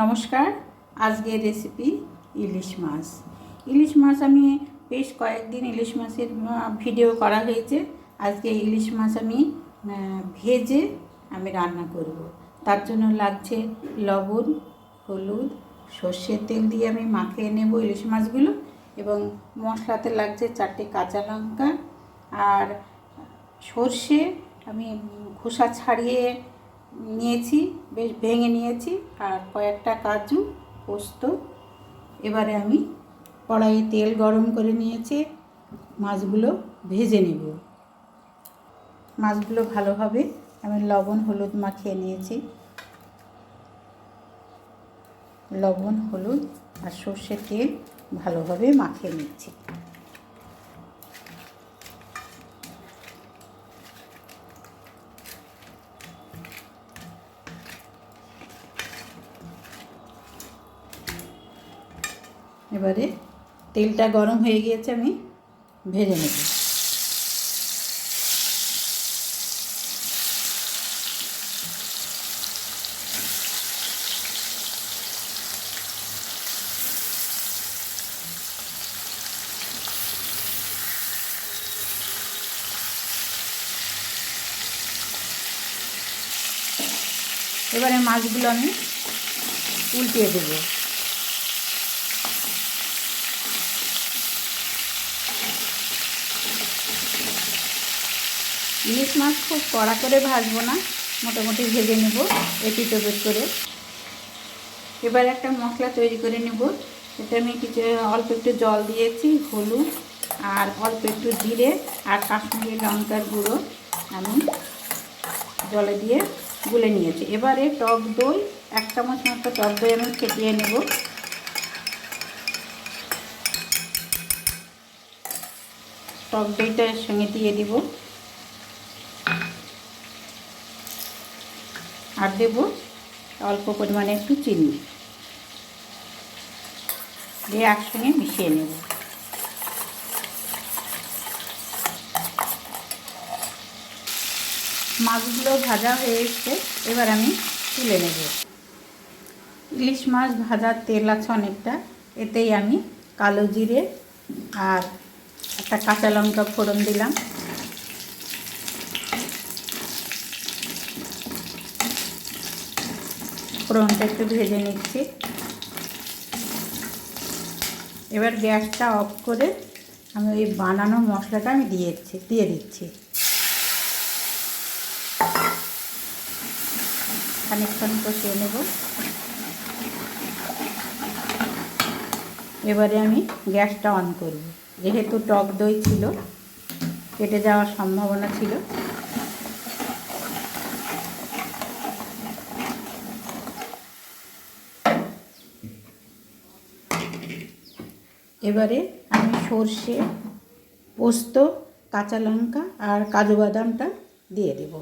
নমস্কার, আজকের রেসিপি ইলিশ মাছ। ইলিশ মাছ আমি বেশ কয়েকদিন ইলিশ মাছের ভিডিও করা হয়েছে। আজকে ইলিশ মাছ আমি ভেজে আমি রান্না করব। তার জন্য লাগছে লবণ, হলুদ, সর্ষের তেল দিয়ে আমি মাখিয়ে নেব ইলিশ মাছগুলো এবং মশলাতে লাগছে চারটে কাঁচা লঙ্কা আর সর্ষে আমি খোসা ছাড়িয়ে নিয়েছি, বেশ ভেঙে নিয়েছি। আর কয়েকটা কাজু, পোস্ত। এবারে আমি কড়াইয়ে তেল গরম করে নিয়েছি। মাছগুলো ভেজে নেব। মাছগুলো ভালোভাবে আমি লবণ, হলুদ মাখিয়ে নিয়েছি। লবণ, হলুদ আর সর্ষের তেল ভালোভাবে মাখিয়ে নিচ্ছি। এবারে তেলটা গরম হয়ে গিয়েছে আমি ভেজে নেব। এবারে মাছগুলো আমি উল্টিয়ে দেবো। ইলিশ মাছ খুব কড়া করে ভাজবো না, মোটামুটি ভেজে নেব এপিট ওপিট করে। এবার একটা মশলা তৈরি করে নেব এটা আমি কিছু অল্প একটু জল দিয়েছি, হলুদ আর অল্প একটু জিরে আর কাশ্মীরি লঙ্কার গুঁড়ো আমি জলে দিয়ে গুলে নিয়েছি। এবারে টক দই, এক চামচ মতো টক দই আমি ফেটিয়ে নেব। টক দইটা সঙ্গে দিয়ে দিব। আর দেব, অল্প পরিমাণে একটু চিনি দিয়ে একসঙ্গে মিশিয়ে নেব। মাছগুলো ভাজা হয়ে এসছে, এবার আমি তুলে নেব। ইলিশ মাছ ভাজার তেল আছে অনেকটা, এতেই আমি কালো জিরে আর একটা কাঁচা লঙ্কা ফোড়ন দিলাম। ফোড়নটা একটু ভেজে নিচ্ছি। এবার গ্যাসটা অফ করে আমি ওই বানানো মশলাটা আমি দিয়েছি দিয়ে দিচ্ছি। খানিকক্ষণ কষিয়ে নেব। এবারে আমি গ্যাসটা অন করব। যেহেতু টক দই ছিল, কেটে যাওয়ার সম্ভাবনা ছিল। এবারে আমি সর্ষে, পোস্ত, কাঁচা লঙ্কা আর কাজু বাদামটা দিয়ে দেব।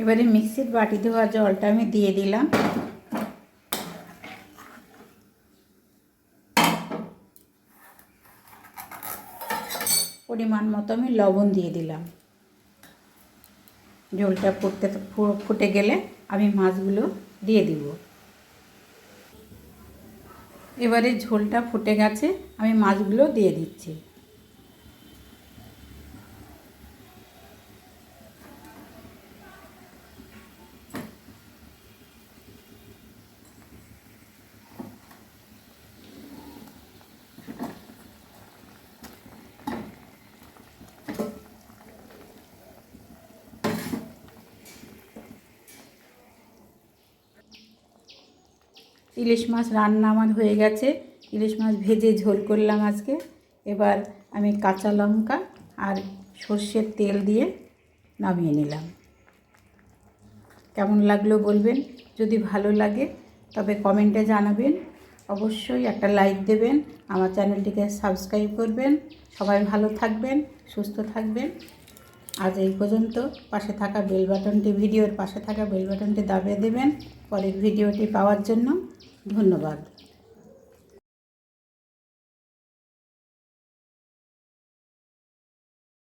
এবারে মিক্সির বাটি ধোয়া জলটা আমি দিয়ে দিলাম। পরিমাণ মতো আমি লবণ দিয়ে দিলাম। জলটা ফুটতে, ফুটে গেলে আমি মাছগুলো দিয়ে দিব। এবারে ঝোলটা ফুটে গেছে আমি মাছগুলো দিয়ে দিচ্ছি। ইলিশ মাছ রান্না আমার হয়ে গেছে। ইলিশ মাছ ভেজে ঝোল করলাম আজকে। এবার আমি কাঁচা লঙ্কা আর সর্ষের তেল দিয়ে নামিয়ে নিলাম। কেমন লাগল বলবেন? যদি ভালো লাগে, তবে কমেন্টে জানাবেন। অবশ্যই একটা লাইক দেবেন, আমার চ্যানেলটিকে সাবস্ক্রাইব করবেন। সবাই ভালো থাকবেন, সুস্থ থাকবেন। আজ এই পর্যন্ত পাশে থাকা বেল বাটনটি, ভিডিওর পাশে থাকা বেল বাটনটি দাবিয়ে দেবেন। পরের ভিডিওটি পাওয়ার জন্য ধন্যবাদ।